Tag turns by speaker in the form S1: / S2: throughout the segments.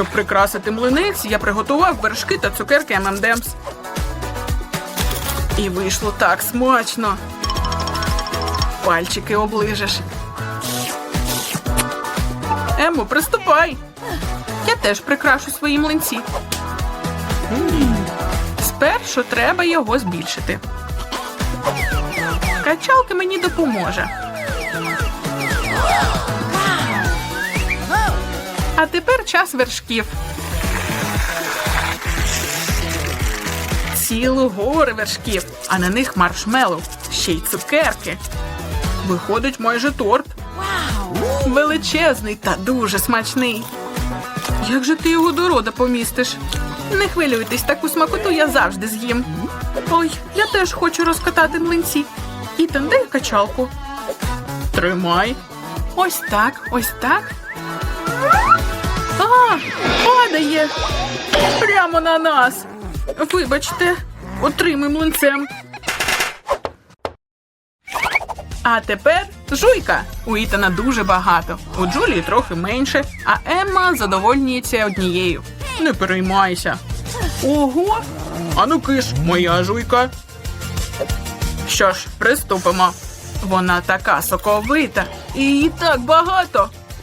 S1: Щоб прикрасити млинець, я приготував вершки та цукерки ММДемс. І вийшло так смачно. Пальчики оближеш. Емо, приступай. Я теж прикрашу свої млинці. Спершу треба його збільшити. Качалка мені допоможе. А тепер час вершків. Цілу гори вершків, а на них маршмеллоу, ще й цукерки. Виходить майже торт. Величезний та дуже смачний. Як же ти його до рода помістиш? Не хвилюйтесь, таку смакоту я завжди з'їм. Ой, я теж хочу розкатати млинці. Ітан, дай качалку. Тримай. Ось так, ось так. А, падає. Прямо на нас. Вибачте, отримай млинцем. А тепер жуйка. У Ітана дуже багато. У Джулії трохи менше, а Емма задовольнюється однією. Не переймайся. Ого! Ану киш, моя жуйка. Що ж, приступимо. Вона така соковита, і її так багато.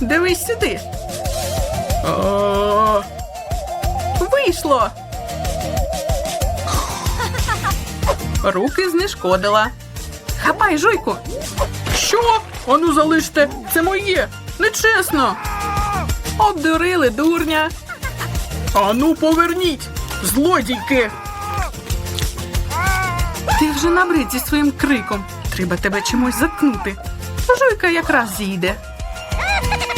S1: Дивись сюди. Вийшло. Руки знешкодила. Хапай, жуйку. Що? Ану залиште, це моє. Нечесно. Обдурили дурня. Ану, поверніть, злодійки. Ти вже набрид своїм криком. Треба тебе чимось заткнути. Жуйка якраз зійде.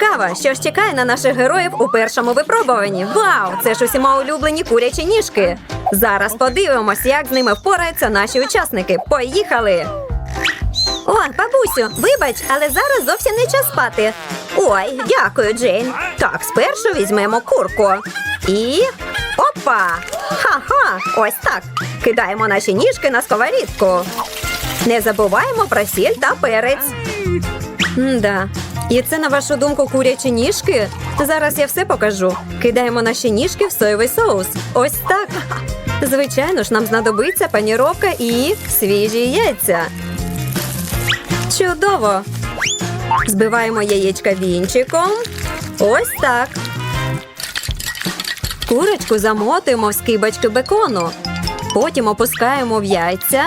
S2: Цікаво, що ж чекає на наших героїв у першому випробуванні. Вау! Це ж усіма улюблені курячі ніжки. Зараз подивимось, як з ними впораються наші учасники. Поїхали! О, бабусю, вибач, але зараз зовсім не час спати. Ой, дякую, Джейн. Так, спершу візьмемо курку. І. Опа! Ха-ха! Ось так. Кидаємо наші ніжки на сковорідку. Не забуваємо про сіль та перець. Да. І це, на вашу думку, курячі ніжки? Зараз я все покажу. Кидаємо наші ніжки в соєвий соус. Ось так. Звичайно ж, нам знадобиться паніровка і свіжі яйця. Чудово! Збиваємо яєчка вінчиком. Ось так. Курочку замотуємо в скибочки бекону. Потім опускаємо в яйця.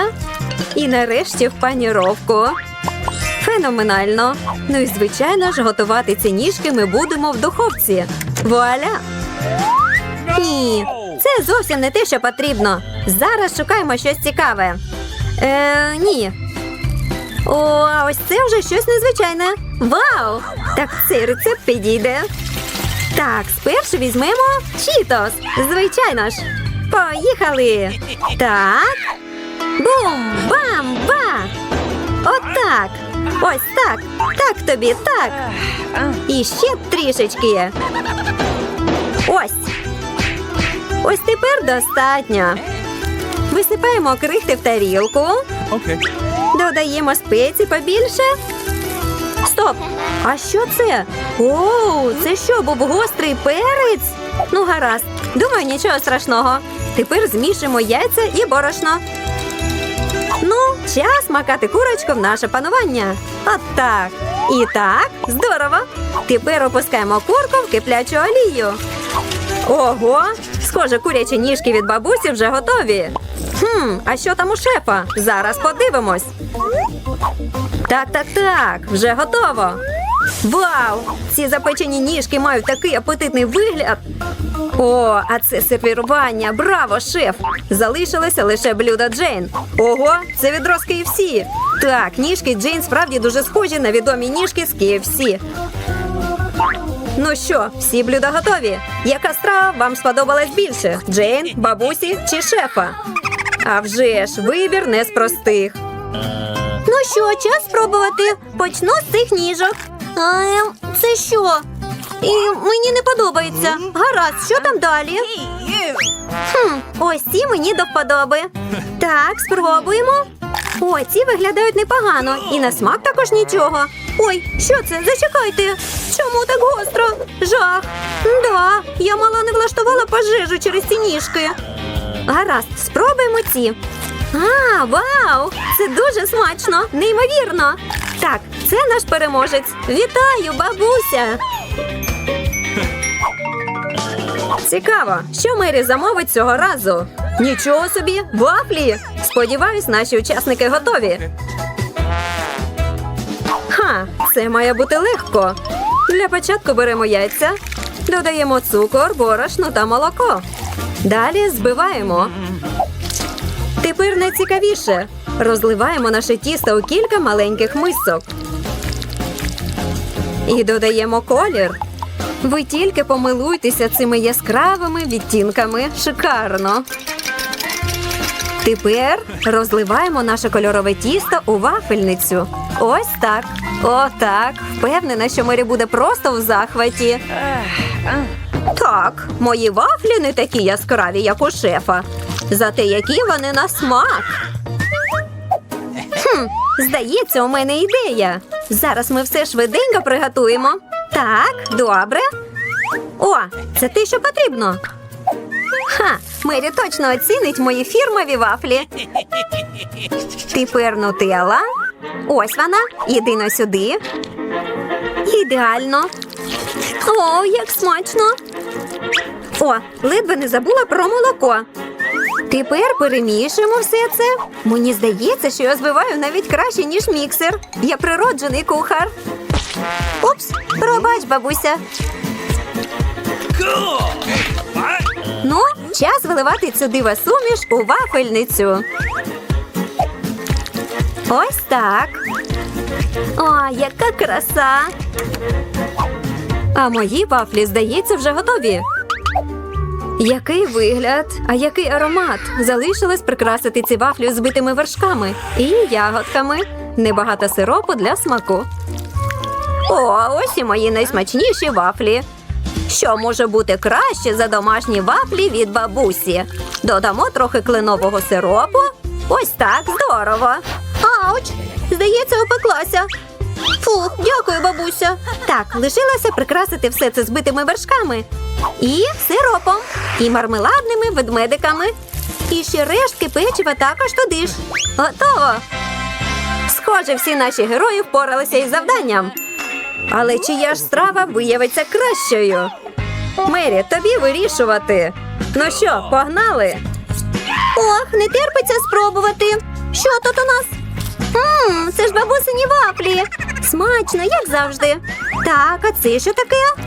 S2: І нарешті в паніровку. Феноменально. Ну і звичайно ж, готувати ці ніжки ми будемо в духовці. Вуаля! Ні, це зовсім не те, що потрібно. Зараз шукаємо щось цікаве. Е, ні. О, а ось це вже щось незвичайне. Вау! Так цей рецепт підійде. Так, спершу візьмемо чітос. Звичайно ж. Поїхали. Так. Бум! Бам! Ба! Отак. Ось так. Так тобі, так. І ще трішечки. Ось. Ось тепер достатньо. Висипаємо крихти в тарілку.
S3: Okay.
S2: Додаємо спеції побільше. Стоп! А що це? Оу, це що, був гострий перець? Ну, гаразд. Думаю, нічого страшного. Тепер змішуємо яйця і борошно. Ну, час макати курочку в наше панування. От так. І так, здорово. Тепер опускаємо курку в киплячу олію. Ого! Схоже, курячі ніжки від бабусі вже готові. Хм, а що там у шефа? Зараз подивимось. Так, так, так, вже готово. Вау! Ці запечені ніжки мають такий апетитний вигляд. О, а це сервірування. Браво, шеф! Залишилося лише блюдо Джейн. Ого, це відро з KFC. Так, ніжки Джейн справді дуже схожі на відомі ніжки з KFC. Ну що, всі блюда готові? Яка страва вам сподобалась більше? Джейн, бабусі чи шефа? А вже ж, вибір не з простих. Ну що, час спробувати. Почну з цих ніжок. Ем, це що? І мені не подобається. Гаразд, що там далі? Хм, ось ці мені до вподоби. Так, спробуємо. О, ці виглядають непогано. І на смак також нічого. Ой, що це? Зачекайте. Чому так гостро? Жах. Да, я мало не влаштувала пожежу через ці ніжки. Гаразд, спробуємо ці. А, вау! Це дуже смачно, неймовірно. Так, це наш переможець. Вітаю, бабуся! Цікаво, що Мері замовить цього разу. Нічого собі, вафлі. Сподіваюсь, наші учасники готові. Ха, це має бути легко. Для початку беремо яйця, додаємо цукор, борошно та молоко. Далі збиваємо. Тепер найцікавіше. Розливаємо наше тісто у кілька маленьких мисок. І додаємо колір. Ви тільки помилуйтеся цими яскравими відтінками. Шикарно. Тепер розливаємо наше кольорове тісто у вафельницю. Ось так. Отак. Впевнена, що Мері буде просто в захваті. Так, мої вафлі не такі яскраві, як у шефа. Зате які вони на смак. Хм, здається, у мене ідея. Зараз ми все швиденько приготуємо. Так, добре. О, це те, що потрібно. Ха, Мері точно оцінить мої фірмові вафлі. Тепер нутелла. Ось вона. Єдино сюди. Ідеально. О, як смачно. О, ледве не забула про молоко. Тепер перемішуємо все це. Мені здається, що я збиваю навіть краще, ніж міксер. Я природжений кухар. Упс, пробач, бабуся. Ну, час виливати цю дива суміш у вафельницю. Ось так. О, яка краса. А мої вафлі, здається, вже готові. Який вигляд, а який аромат! Залишилось прикрасити ці вафлі збитими вершками і ягодками. Небагато сиропу для смаку. О, ось і мої найсмачніші вафлі. Що може бути краще за домашні вафлі від бабусі? Додамо трохи кленового сиропу. Ось так, здорово. Ауч! Здається, опеклася. Фух, дякую, бабуся. Так, лишилося прикрасити все це збитими вершками. І сиропом, і мармеладними ведмедиками. І ще рештки печива також туди ж. Готово. Схоже, всі наші герої впоралися із завданням. Але чия ж страва виявиться кращою? Мері, тобі вирішувати. Ну що, погнали? Ох, не терпиться спробувати. Що тут у нас? Ммм, це ж бабусині вафлі. Смачно, як завжди. Так, а це що таке?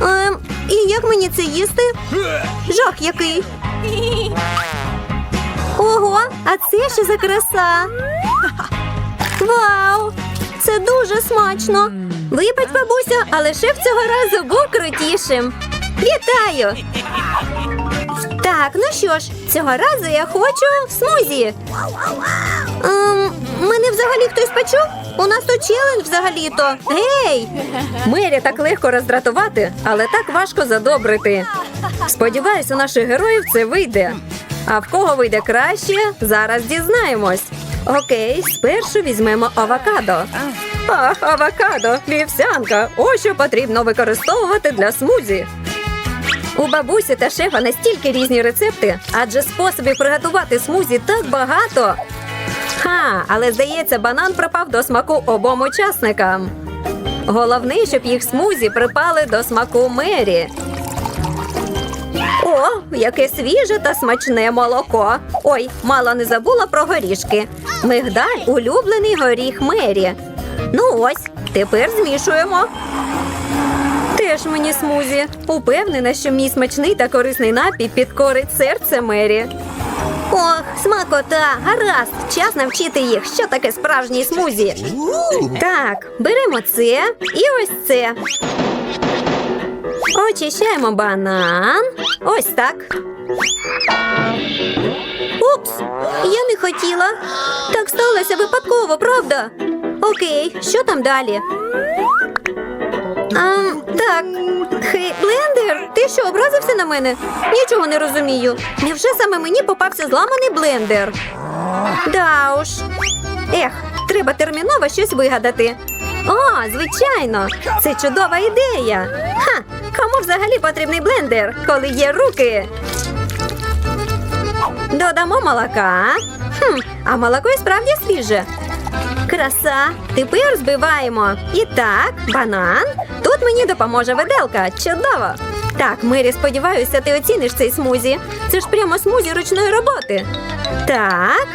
S2: Ем, і як мені це їсти? Жах який. Ого, а це що за краса? Вау! Це дуже смачно. Вибач, бабуся, але шеф цього разу був крутішим. Вітаю! Так, ну що ж, цього разу я хочу смузі. Ем, мене взагалі хтось почув? У нас тут челендж взагалі-то. Гей! Мері так легко роздратувати, але так важко задобрити. Сподіваюсь, у наших героїв це вийде. А в кого вийде краще, зараз дізнаємось. Окей, спершу візьмемо авокадо. Ах, авокадо, вівсянка. Ось що потрібно використовувати для смузі. У бабусі та шефа настільки різні рецепти, адже способів приготувати смузі так багато. Ха, але здається, банан припав до смаку обом учасникам. Головне, щоб їх смузі припали до смаку мері. О, яке свіже та смачне молоко. Ой, мало не забула про горішки. Мигдаль улюблений горіх мері. Ну ось, тепер змішуємо. Теж мені смузі. Упевнена, що мій смачний та корисний напій підкорить серце Мері. Ох, смакота, гаразд, час навчити їх, що таке справжній смузі. Так, беремо це і ось це. Очищаємо банан. Ось так. Упс, я не хотіла. Так сталося випадково, правда? Окей, що там далі? Так, хей, блендер, ти що, образився на мене? Нічого не розумію. Невже саме мені попався зламаний блендер? Да уж. Ех, треба терміново щось вигадати. О, звичайно, це чудова ідея. Ха, кому взагалі потрібний блендер, коли є руки? Додамо молока. Хм, а молоко і справді свіже. Краса. Тепер збиваємо. І так, банан. Тут мені допоможе виделка. Чудово. Так, Мері, сподіваюся, ти оціниш цей смузі. Це ж прямо смузі ручної роботи. Так,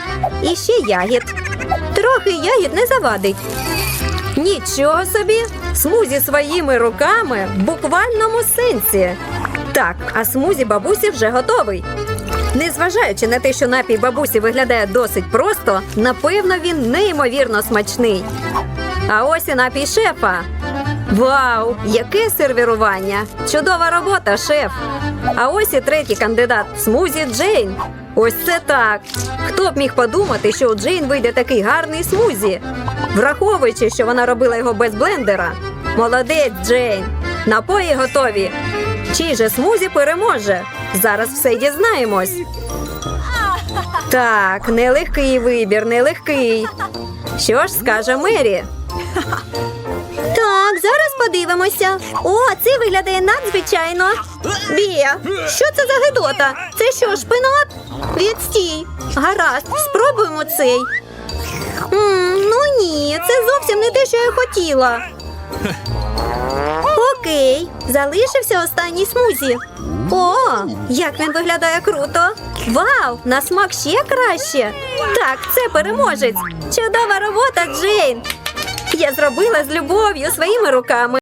S2: і ще ягід. Трохи ягід не завадить. Нічого собі! Смузі своїми руками в буквальному сенсі. Так, а смузі бабусі вже готовий. Незважаючи на те, що напій бабусі виглядає досить просто, напевно, він неймовірно смачний. А ось і напій шефа. Вау, яке сервірування! Чудова робота, шеф! А ось і третій кандидат смузі Джейн. Ось це так. Хто б міг подумати, що у Джейн вийде такий гарний смузі, враховуючи, що вона робила його без блендера. Молодець, Джейн. Напої готові. Чий же смузі переможе? Зараз все дізнаємось. Так, нелегкий вибір, нелегкий. Що ж скаже Мері? Так, подивимося. О, це виглядає надзвичайно. Бія, що це за гидота? Це що, шпинат? Відстій. Гаразд, спробуємо цей. м ну ні, це зовсім не те, що я хотіла. Окей, залишився останній смузі. О, як він виглядає круто! Вау, на смак ще краще. Так, це переможець. Чудова робота, Джейн. Я зробила з любов'ю своїми руками.